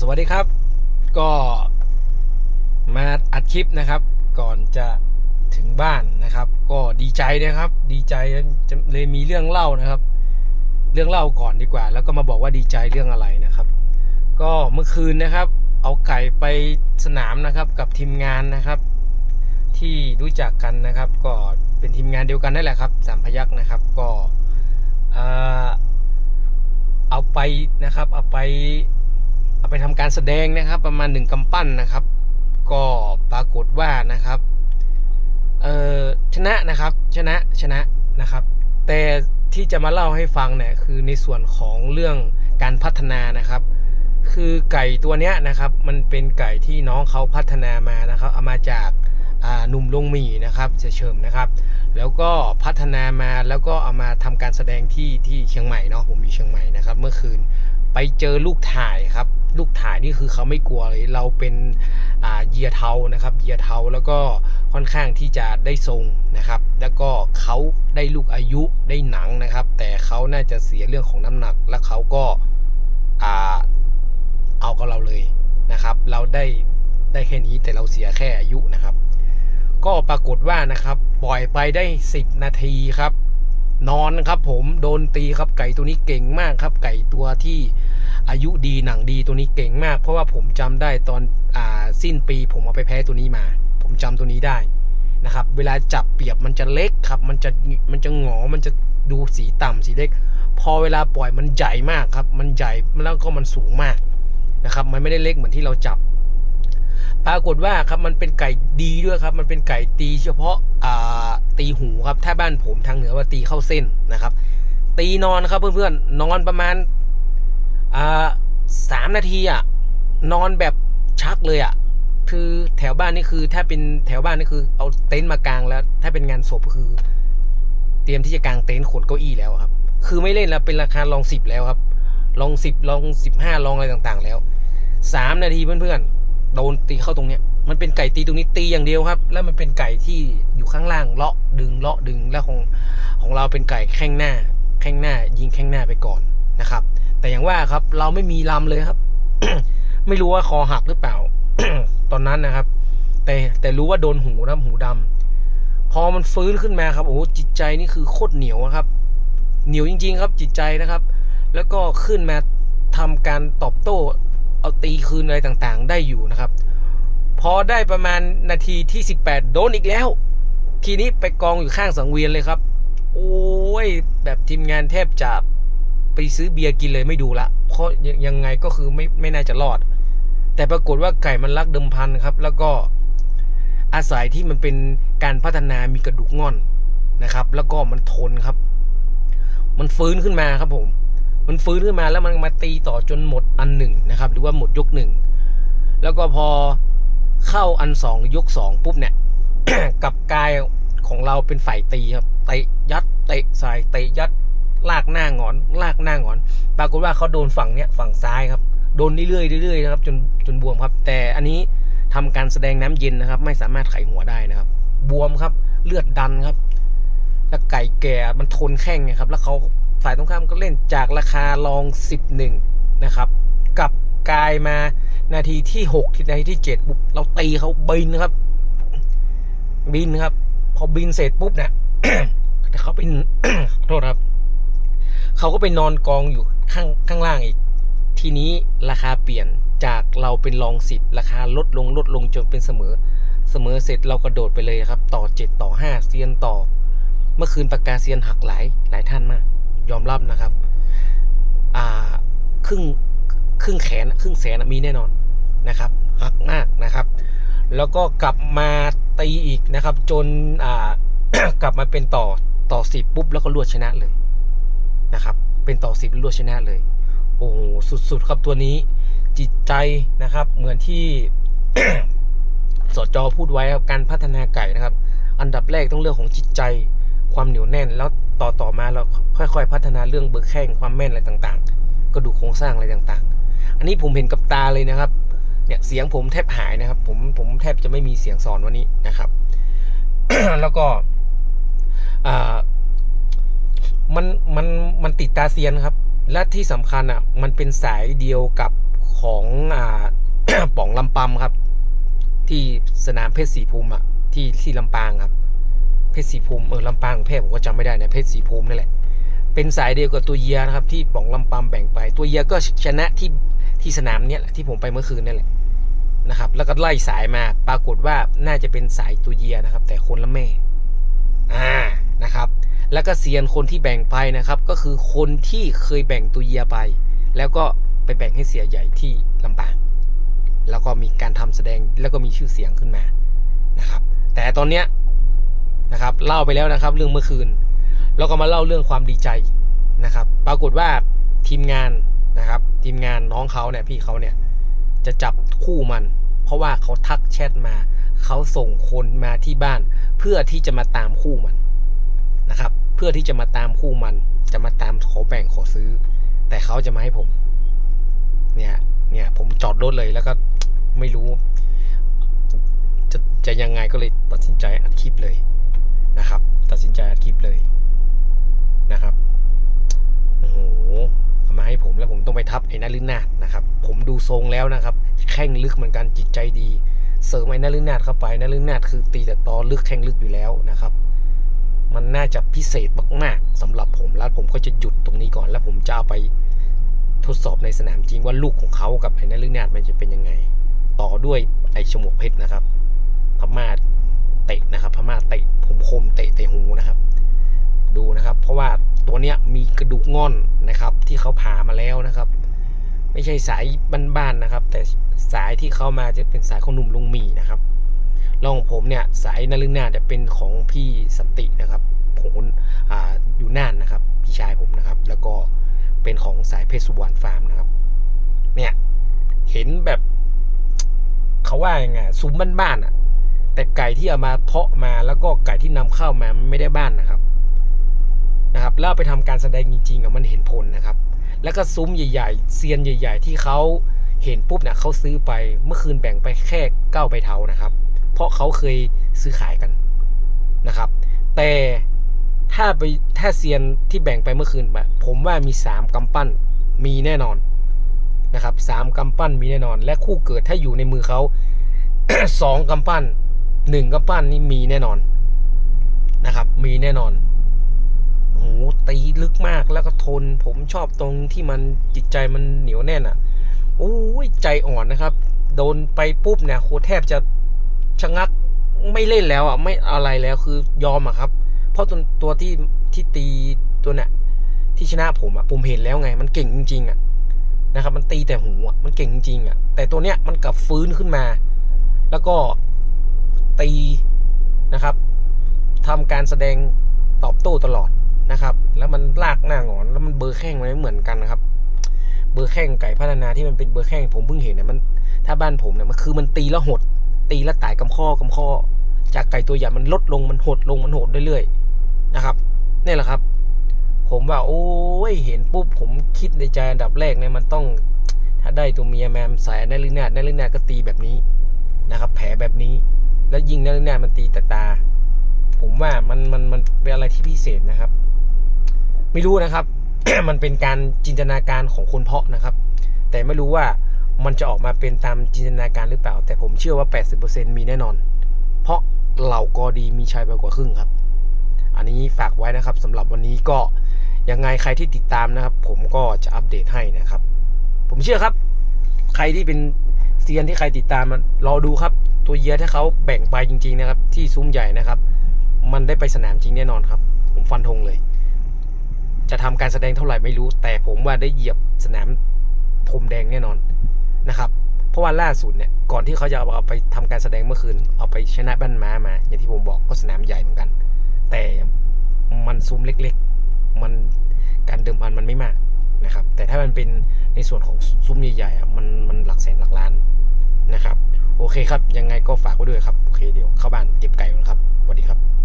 สวัสดีครับ ก็มาอัดคลิปนะครับ ก่อนจะถึงบ้านนะครับ ก็ดีใจนะครับ ดีใจจะเลยมีเรื่องเล่านะครับ เรื่องเล่าก่อนดีกว่า แล้วก็มาบอกว่าดีใจเรื่องอะไรนะครับ ก็เมื่อคืนนะครับ เอาไก่ไปสนามนะครับกับทีมงานนะครับ ที่รู้จักกันนะครับ ก็เป็นทีมงานเดียวกันนั่นแหละครับสามพยักนะครับ ก็เอาไปนะครับ เอาไป เอาไปทำการแสดงนะครับ ประมาณหนึ่งกำปั้นนะครับ ก็ปรากฏว่านะครับเออชนะนะครับชนะชนะนะครับ แต่ที่จะมาเล่าให้ฟังเนี่ยคือในส่วนของเรื่องการพัฒนานะครับ คือไก่ตัวเนี้ยนะครับ มันเป็นไก่ที่น้องเขาพัฒนามานะครับ เอามาจากหนุ่มลงมีนะครับเฉเฉิมนะครับ แล้วก็พัฒนามาแล้วก็เอามาทำการแสดงที่ที่เชียงใหม่เนาะผมอยู่เชียงใหม่นะครับ เมื่อคืน ไปเจอลูกถ่ายครับ ลูกถ่ายนี่คือเขาไม่กลัวเลย เราเป็นเยียเทานะครับเยียเทาแล้วก็ค่อนข้างที่จะได้ทรงนะครับ แล้วก็เขาได้ลูกอายุได้หนังนะครับ แต่เขาน่าจะเสียเรื่องของน้ำหนัก แล้วเขาก็เอากับเราเลยนะครับ เราได้ได้แค่นี้แต่เราเสียแค่อายุนะครับ ก็ปรากฏว่านะครับ ปล่อยไปได้ 10 นาทีครับ นอนครับผมโดนตีครับไก่ตัวนี้เก่งมากครับ ไก่ตัวที่อายุดีหนังดีตัวนี้เก่งมาก เพราะว่าผมจำได้ตอนอ่าสิ้นปีผมเอาไปแพ้ตัวนี้มา ผมจำตัวนี้ได้นะครับ เวลาจับเปียบมันจะเล็กครับ มันจะมันจะหงอมันจะดูสีต่ำสีเล็ก พอเวลาปล่อยมันใหญ่มากครับ มันใหญ่แล้วก็มันสูงมากนะครับ มันไม่ได้เล็กเหมือนที่เราจับ ปรากฏว่าครับมันเป็นไก่ดีด้วยครับ มันเป็นไก่ตีเฉพาะอ่า ตีหูครับถ้าบ้านผมทางเหนือว่าตีเข้าเส้นนะครับ ตีนอนครับเพื่อนๆนอนประมาณอ่าสามนาทีอะนอนแบบชักเลยอะคือแถวบ้านนี่คือถ้าเป็นแถวบ้านนี่คือเอาเต็นท์มากางแล้ว ถ้าเป็นงานศพคือ เตรียมที่จะกางเต็นท์ขนเก้าอี้แล้วครับ คือไม่เล่นแล้วเป็นราคาลองสิบแล้วครับ ลองสิบลองสิบห้าลองอะไรต่างๆ แล้วสามนาทีเพื่อนๆโดนตีเข้าตรงเนี้ย มันเป็นไก่ตีตรงนี้ตีอย่างเดียวครับ แล้วมันเป็นไก่ที่อยู่ข้างล่างเลาะดึงเลาะดึงแล้วของของเราเป็นไก่แข้งหน้า แข้งหน้า ยิงแข้งหน้าไปก่อนนะครับ แต่อย่างว่าครับเราไม่มีลำเลยครับ ไม่รู้ว่าคอหักหรือเปล่า ตอนนั้นนะครับ แต่แต่รู้ว่าโดนหูนะหูดำพอมันฟื้นขึ้นมาครับโอ้โหจิตใจนี่คือโคตรเหนียวครับ เหนียวจริง ๆ ครับ จิตใจนะครับ แล้วก็ขึ้นมาทำการตอบโต้ เอาตีคืนอะไรต่างๆ ได้อยู่นะครับ พอได้ประมาณนาทีที่ 18 โดนอีกแล้ว ทีนี้ไปกองอยู่ข้างสังเวียนเลยครับ โอ้ย แบบทีมงานแทบจะไปซื้อเบียร์กินเลยไม่ดูละเพราะยังไงก็คือไม่ไม่น่าจะรอด แต่ปรากฏว่าไก่มันรักเดิมพันครับ แล้วก็อาศัยที่มันเป็นการพัฒนามีกระดูกง่อนนะครับ แล้วก็มันทนครับ มันฟื้นขึ้นมาครับผม มันฟื้นขึ้นมาแล้วมันมาตีต่อจนหมดอันหนึ่งนะครับ หรือว่าหมดยกหนึ่งแล้วก็พอ อันสองยกสองปุ๊บเนี่ยกับกายของเราเป็นฝ่ายตีครับเตะยัดเตะใส่เตะยัดลากหน้างอน ลากหน้างอน ปรากฏว่าเขาโดนฝั่งเนี้ยฝั่งซ้ายครับ โดนเรื่อยๆเรื่อยๆนะครับจนจนบวมครับ แต่อันนี้ทำการแสดงน้ำเย็นนะครับ ไม่สามารถไขหัวได้นะครับ บวมครับ เลือดดันครับ แล้วไก่แก่มันทนแข้งไงครับ แล้วเขาฝ่ายตรงข้ามก็เล่นจากราคารองสิบหนึ่งนะครับ กับกลายมา นาทีที่หกนาทีที่เจ็ดปุ๊บเราตีเขาบินครับ บินครับ พอบินเสร็จปุ๊บเนี่ยแต่เขาเป็นโทษครับเขาก็ไปนอนกองอยู่ข้างข้างล่างอีก ทีนี้ราคาเปลี่ยนจากเราเป็นรองสิบราคาลดลงลดลงจนเป็นเสมอ เสมอเสร็จเรากระโดดไปเลยครับ ต่อเจ็ดต่อห้าเซียนต่อ เมื่อคืนปากกาเซียนหักหลายหลายท่านมาก ยอมรับนะครับ อ่าครึ่งครึ่งแขนครึ่งแสนมีแน่นอน นะครับหักมากนะครับ แล้วก็กลับมาตีอีกนะครับ จนอ่ากลับมาเป็นต่อต่อสิบปุ๊บแล้วก็รวดชนะเลยนะครับ เป็นต่อสิบรวดชนะเลย โอ้โหสุดๆครับตัวนี้ จิตใจนะครับ เหมือนที่สจพูดไว้ครับการพัฒนาไก่นะครับ อันดับแรกต้องเรื่องของจิตใจความเหนียวแน่น แล้วต่อต่อมาเราค่อยๆ พัฒนาเรื่องเบิกแข้งความแม่นอะไรต่างๆ กระดูกโครงสร้างอะไรต่างๆ อันนี้ผมเห็นกับตาเลยนะครับ เนี่ยเสียงผมแทบหายนะครับ ผมผมแทบจะไม่มีเสียงสอนวันนี้นะครับ แล้วก็มันมันมันติดตาเซียนครับ และที่สำคัญอะ มันเป็นสายเดียวกับของอ่าป๋องลำปำครับ ที่สนามเพชรศรีภูมิอะที่ที่ลำปางครับ เพชรศรีภูมิเออลำปางเพชรผมก็จำไม่ได้นะเพชรศรีภูมินั่นแหละเป็นสายเดียวกับตัวเยียนะครับ ที่ป๋องลำปำแบ่งไป ตัวเยียก็ชนะที่ที่สนามเนี้ยแหละที่ผมไปเมื่อคืนนั่นแหละ นะครับ แล้วก็ไล่สายมาปรากฏว่าน่าจะเป็นสายตัวเยียนะครับ แต่คนละแม่อ่านะครับ แล้วก็เซียนคนที่แบ่งไปนะครับ ก็คือคนที่เคยแบ่งตัวเยียไป แล้วก็ไปแบ่งให้เสียใหญ่ที่ลำปางแล้วก็มีการทำแสดงแล้วก็มีชื่อเสียงขึ้นมานะครับ แต่ตอนเนี้ยนะครับเล่าไปแล้วนะครับ เรื่องเมื่อคืน แล้วก็มาเล่าเรื่องความดีใจนะครับ ปรากฏว่าทีมงานนะครับ ทีมงานน้องเขาเนี่ยพี่เขาเนี่ย จะจับคู่มัน เพราะว่าเขาทักแชทมา เขาส่งคนมาที่บ้าน เพื่อที่จะมาตามคู่มันนะครับ เพื่อที่จะมาตามคู่มัน จะมาตามขอแบ่งขอซื้อ แต่เขาจะมาให้ผม เนี่ย เนี่ย ผมจอดรถเลยแล้วก็ไม่รู้ จะจะยังไงก็เลยตัดสินใจอัดคลิปเลยนะครับ ตัดสินใจอัดคลิปเลยนะครับ มาให้ผมแล้วผมต้องไปทับไอ้นารินาถนะครับ ผมดูทรงแล้วนะครับ แข้งลึกเหมือนกันจิตใจดี เสริมไอ้นารินาถเข้าไปนารินาถคือตีแต่ตอลึกแข้งลึกอยู่แล้วนะครับ มันน่าจะพิเศษมากๆสำหรับผมแล้วผมก็จะหยุดตรงนี้ก่อนแล้วผมจะเอาไปทดสอบในสนามจริงว่าลูกของเขากับไอ้นฤนาถมันจะเป็นยังไง ต่อด้วยไอ้ชมวกเพชรนะครับพม่าเตะนะครับพม่าเตะผม กระดูกง่อนนะครับ ที่เขาผ่ามาแล้วนะครับ ไม่ใช่สายบ้านๆนะครับ แต่สายที่เขามาจะเป็นสายของหนุ่มลุงมีนะครับรองผมเนี่ยสายนฤนาจะเป็นของพี่สันตินะครับผมอ่าอยู่น่านนะครับ พี่ชายผมนะครับ แล้วก็เป็นของสายเพชรสุวรรณฟาร์มนะครับ เนี่ยเห็นแบบเขาว่ายังไงซุ้มบ้านๆอะ แต่ไก่ที่เอามาเพาะมาแล้วก็ไก่ที่นำเข้ามาไม่ได้บ้านนะครับ นะครับแล้วไปทำการแสดงจริงๆอะมันเห็นผลนะครับ แล้วก็ซุ้มใหญ่ ๆเซียนใหญ่ ๆ ที่เขาเห็นปุ๊บเนี่ยเขาซื้อไปเมื่อคืนแบ่งไปแค่เก้าใบเทานะครับ เพราะเขาเคยซื้อขายกันนะครับ แต่ถ้าไปถ้าเซียนที่แบ่งไปเมื่อคืนไปผมว่ามีสามกำปั้นมีแน่นอนนะครับสามกำปั้นมีแน่นอน และคู่เกิดถ้าอยู่ในมือเขาสองกำปั้นหนึ่งกำปั้นนี่มีแน่นอนนะครับ มีแน่นอน โหตีลึกมากแล้วก็ทน ผมชอบตรงที่มันจิตใจมันเหนียวแน่นอะโอ้ยใจอ่อนนะครับ โดนไปปุ๊บเนี่ยโคแทบจะชะงักไม่เล่นแล้วอะไม่อะไรแล้วคือยอมอะครับ เพราะตัวตัวที่ที่ตีตัวเน่ะที่ชนะผมอะผมเห็นแล้วไง มันเก่งจริงๆอะนะครับ มันตีแต่หูอะมันเก่งจริงๆอะแต่ตัวเนี้ยมันกลับฟื้นขึ้นมา แล้วก็ตีนะครับทำการแสดงตอบโต้ตลอด นะครับ แล้วมันลากหน้าหงอน แล้วมันเบอร์แข้งไว้เหมือนกันนะครับ เบอร์แข้งไก่พัฒนาที่มันเป็นเบอร์แข้งผมเพิ่งเห็นเนี่ยมัน ถ้าบ้านผมเนี่ยมันคือมันตีแล้วหด ตีแล้วตายกำข้อกำข้อ จากไก่ตัวใหญ่มันลดลงมันหดลงมันหดเรื่อยๆนะครับนี่แหละครับ ผมว่าโอ้ยเห็นปุ๊บผมคิดในใจอันดับแรกเนี่ยมันต้อง ถ้าได้ตัวเมียแมมสายนาลินาดนาลินาดก็ตีแบบนี้นะครับ แผลแบบนี้ แล้วยิงนาลินาดมันตีแต่ตาผมว่ามันมันมันเป็นอะไรที่พิเศษนะครับ ไม่รู้นะครับ มันเป็นการจินตนาการของคนเพาะนะครับ แต่ไม่รู้ว่ามันจะออกมาเป็นตามจินตนาการหรือเปล่า แต่ผมเชื่อว่า 80%มีแน่นอน เพราะเหล่ากอดีมีชัยไปกว่าครึ่งครับ อันนี้ฝากไว้นะครับสำหรับวันนี้ก็ยังไงใครที่ติดตามนะครับ ผมก็จะอัปเดตให้นะครับ ผมเชื่อครับ ใครที่เป็นเซียนที่ใครติดตามมันรอดูครับ ตัวเยียถ้าเขาแบ่งไปจริง ๆนะครับ ที่ซุ้มใหญ่นะครับ มันได้ไปสนามจริงแน่นอนครับ ผมฟันธงเลย จะทำการแสดงเท่าไหร่ไม่รู้ แต่ผมว่าได้เหยียบสนามพรมแดงแน่นอนนะครับ เพราะว่าล่าสุดเนี่ยก่อนที่เขาจะเอาไปทำการแสดงเมื่อคืน เอาไปชนะบ้านม้ามา อย่างที่ผมบอกก็สนามใหญ่เหมือนกัน แต่มันซุ้มเล็กๆ มันการเดิมพันมันไม่มากนะครับ แต่ถ้ามันเป็นในส่วนของซุ้มใหญ่ๆอะมันมันหลักแสนหลักล้านนะครับ โอเคครับ ยังไงก็ฝากไว้ด้วยครับ โอเคเดี๋ยวเข้าบ้านเก็บไก่ก่อนครับสวัสดีครับ